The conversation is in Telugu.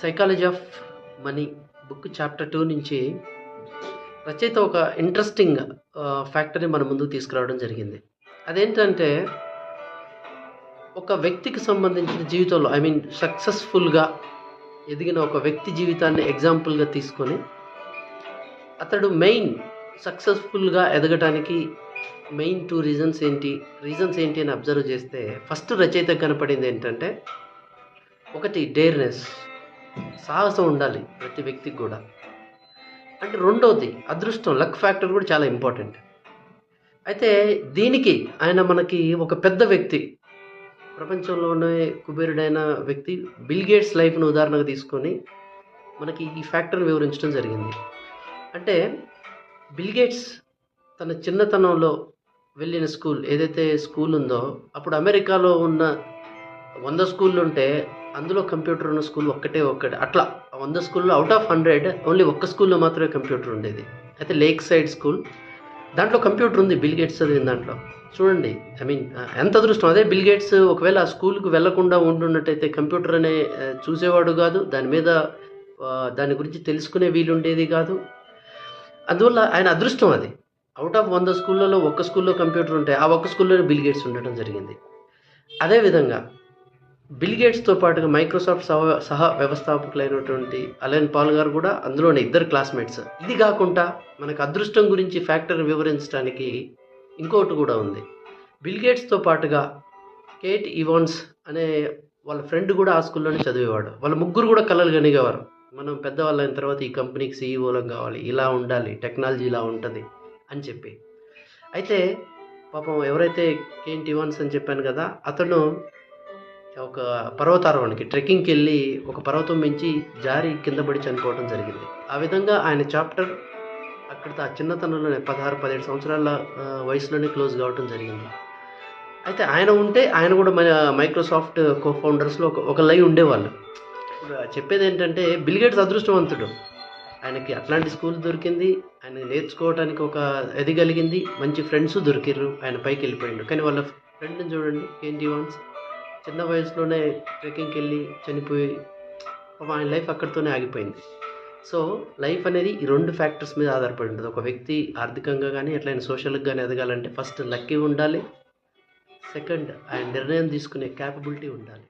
Psychology of money book chapter two నుంచి రచయిత ఒక ఇంట్రెస్టింగ్ ఫ్యాక్టర్ని మన ముందుకు తీసుకురావడం జరిగింది. అదేంటంటే ఒక వ్యక్తికి సంబంధించిన జీవితంలో ఐ మీన్ సక్సెస్ఫుల్గా ఎదిగిన ఒక వ్యక్తి జీవితాన్ని ఎగ్జాంపుల్గా తీసుకొని అతడు మెయిన్ సక్సెస్ఫుల్గా ఎదగటానికి మెయిన్ టూ రీజన్స్ ఏంటి రీజన్స్ ఏంటి అని అబ్జర్వ్ చేస్తే ఫస్ట్ రచయిత కనపడింది ఏంటంటే ఒకటి డేర్నెస్ సాహసం ఉండాలి ప్రతి వ్యక్తికి కూడా. అంటే రెండవది అదృష్టం లక్ ఫ్యాక్టర్ కూడా చాలా ఇంపార్టెంట్. అయితే దీనికి ఆయన మనకి ఒక పెద్ద వ్యక్తి ప్రపంచంలోనే కుబేరుడైన వ్యక్తి బిల్ గేట్స్ లైఫ్ను ఉదాహరణగా తీసుకొని మనకి ఈ ఫ్యాక్టర్ని వివరించడం జరిగింది. అంటే బిల్ గేట్స్ తన చిన్నతనంలో వెళ్ళిన స్కూల్ ఏదైతే స్కూల్ ఉందో అప్పుడు అమెరికాలో ఉన్న వంద స్కూళ్ళు ఉంటే అందులో కంప్యూటర్ ఉన్న స్కూల్ ఒక్కటే ఒక్కటే. అట్లా వంద స్కూల్లో అవుట్ ఆఫ్ హండ్రెడ్ ఓన్లీ ఒక్క స్కూల్లో మాత్రమే కంప్యూటర్ ఉండేది. అయితే లేక్ సైడ్ స్కూల్ దాంట్లో కంప్యూటర్ ఉంది బిల్ గేట్స్ చదివిన దాంట్లో. చూడండి ఐ మీన్ ఎంత అదృష్టం. అదే బిల్ గేట్స్ ఒకవేళ ఆ స్కూల్కి వెళ్ళకుండా ఉంటున్నట్టయితే కంప్యూటర్ అనే చూసేవాడు కాదు. దాని మీద దాని గురించి తెలుసుకునే వీలు ఉండేది కాదు. అందువల్ల ఆయన అదృష్టం అది. అవుట్ ఆఫ్ వంద స్కూళ్ళలో ఒక్క స్కూల్లో కంప్యూటర్ ఉంటే ఆ ఒక్క స్కూల్లోనే బిల్ గేట్స్ ఉండటం జరిగింది. అదేవిధంగా బిల్గేట్స్తో పాటుగా మైక్రోసాఫ్ట్ సహ సహ వ్యవస్థాపకులైనటువంటి అలెన్ పాల్ గారు కూడా అందులోనే ఇద్దరు క్లాస్మేట్స్. ఇది కాకుండా మనకు అదృష్టం గురించి ఫ్యాక్టర్ వివరించడానికి ఇంకోటి కూడా ఉంది. బిల్గేట్స్తో పాటుగా కేట్ ఇవాన్స్ అనే వాళ్ళ ఫ్రెండ్ కూడా ఆ స్కూల్లోనే చదివేవాడు. వాళ్ళ ముగ్గురు కూడా కలలు కనిగేవారు మనం పెద్దవాళ్ళు అయిన తర్వాత ఈ కంపెనీకి సీఈఓలం కావాలి ఇలా ఉండాలి టెక్నాలజీ ఇలా ఉంటుంది అని చెప్పి. అయితే పాపం ఎవరైతే కేంటి ఇవాన్స్ అని చెప్పాను కదా అతను ఒక పర్వతారోహణకి ట్రెక్కింగ్కి వెళ్ళి ఒక పర్వతం మించి జారి కింద పడి చనిపోవడం జరిగింది. ఆ విధంగా ఆయన చాప్టర్ అక్కడ ఆ చిన్నతనంలోనే పదహారు పదిహేడు సంవత్సరాల వయసులోనే క్లోజ్ కావడం జరిగింది. అయితే ఆయన ఉంటే ఆయన కూడా మన మైక్రోసాఫ్ట్ కో ఫౌండర్స్లో ఒక ఒక లై ఉండేవాళ్ళు. ఇప్పుడు చెప్పేది ఏంటంటే బిల్గేట్స్ అదృష్టవంతుడు. ఆయనకి అట్లాంటి స్కూల్ దొరికింది. ఆయన నేర్చుకోవడానికి ఒక ఎదిగలిగింది మంచి ఫ్రెండ్స్ దొరికిర్రు. ఆయన పైకి వెళ్ళిపోయిండు కానీ వాళ్ళ ఫ్రెండ్ని చూడండి కేంటి వాన్స్ చిన్న వయసులోనే ట్రెక్కింగ్కి వెళ్ళి చనిపోయి ఆయన లైఫ్ అక్కడితోనే ఆగిపోయింది. సో లైఫ్ అనేది ఈ రెండు ఫ్యాక్టర్స్ మీద ఆధారపడి ఉంటుంది. ఒక వ్యక్తి ఆర్థికంగా కానీ ఎట్లయినా సోషల్గా కానీ ఎదగాలంటే ఫస్ట్ లక్కీ ఉండాలి. సెకండ్ ఆయన నిర్ణయం తీసుకునే క్యాపబిలిటీ ఉండాలి.